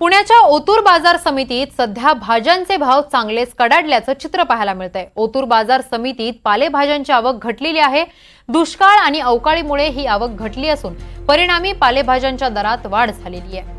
पुण्याच्या ओतूर बाजार समितीत सध्या भाज्यांचे भाव चांगलेच कडाडल्याचं चित्र पाहायला मिळतंय. ओतूर बाजार समितीत पालेभाज्यांची आवक घटलेली आहे. दुष्काळ आणि अवकाळीमुळे ही आवक घटली असून परिणामी पालेभाज्यांच्या दरात वाढ झालेली आहे.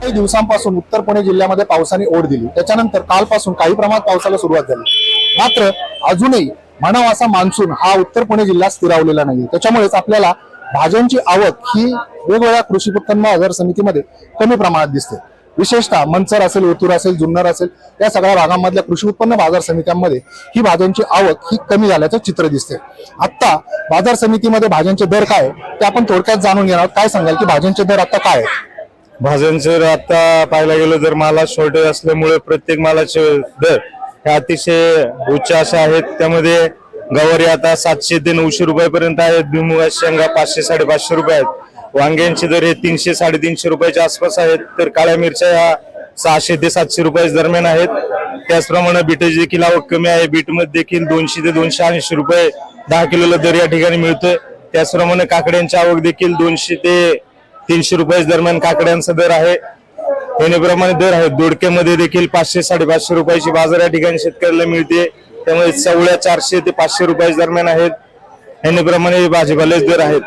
काही दिवसांपासून उत्तर पुणे जिल्ह्यामध्ये पावसाने ओढ दिली. त्याच्यानंतर कालपासून काही प्रमाणात पावसाला सुरुवात झाली. मात्र अजूनही म्हणावा असा मान्सून हा उत्तर पुणे जिल्ह्यात स्थिरावलेला नाही त्याच्यामुळेच आपल्याला भाज्यांची आवक ही वेगवेगळ्या कृषी उत्पन्न बाजार समितीमध्ये कमी प्रमाणात दिसते. विशेषतः मंचर असेल ओतूर असेल जुन्नर असेल या सगळ्या भागांमधल्या कृषी उत्पन्न बाजार समित्यांमध्ये ही भाज्यांची आवक ही कमी झाल्याचं चित्र दिसते. आत्ता बाजार समितीमध्ये भाज्यांचे दर काय ते आपण थोडक्यात जाणून घेणार काय सांगाल की भाज्यांचे दर आता काय भाज्यांचे दर आता पाहायला गेलं तर माला शॉर्टेज असल्यामुळे प्रत्येक मालाचे दर ह्या अतिशय उच्च अशा आहेत. त्यामध्ये गवारी आता सातशे ते नऊशे रुपयापर्यंत आहेत. भुईमुगाच्या शेंगा पाचशे साडेपाचशे रुपये आहेत. वांग्यांचे दर हे तीनशे साडेतीनशे रुपयाच्या आसपास आहेत. तर काळ्या मिरच्या ह्या सहाशे ते सातशे रुपयाच्या दरम्यान आहेत. त्याचप्रमाणे बीटाची देखील आवक कमी आहे. बीटमध्ये देखील दोनशे ते दोनशे ऐंशी रुपये दहा किलोला दर या ठिकाणी मिळतोय. त्याचप्रमाणे काकड्यांची आवक देखील दोनशे ते तीनशे रुपयाच्या दरम्यान काकड्यांचा दर आहे. येण्याप्रमाणे दर आहेत. दोडक्यामध्ये देखील पाचशे साडेपाचशे रुपयाची बाजार या ठिकाणी शेतकऱ्याला मिळते. त्यामुळे चवळ्या चारशे ते पाचशे रुपयाच्या दरम्यान आहेत. येण्याप्रमाणे भाजीपाल्याचे दर आहेत.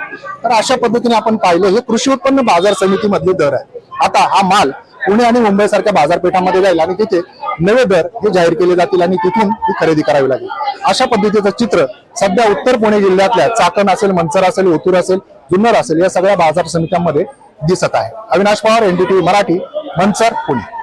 तर अशा पद्धतीने आपण पाहिलं हे कृषी उत्पन्न बाजार समितीमधले दर आहे आता हा माल पुणे आणि मुंबई सारख्या बाजारपेठांमध्ये जाईल आणि तिथे नवे दर हे जाहीर केले जातील आणि तिथून ही खरेदी करावी लागेल. अशा पद्धतीचं चित्र सध्या उत्तर पुणे जिल्ह्यातल्या चाकण असेल मंचर असेल ओतूर असेल जुन्नर असेल या सगळ्या बाजार समित्यांमध्ये दिसत आहे. अविनाश पवार एनडीटीव्ही मराठी. मंचर पुणे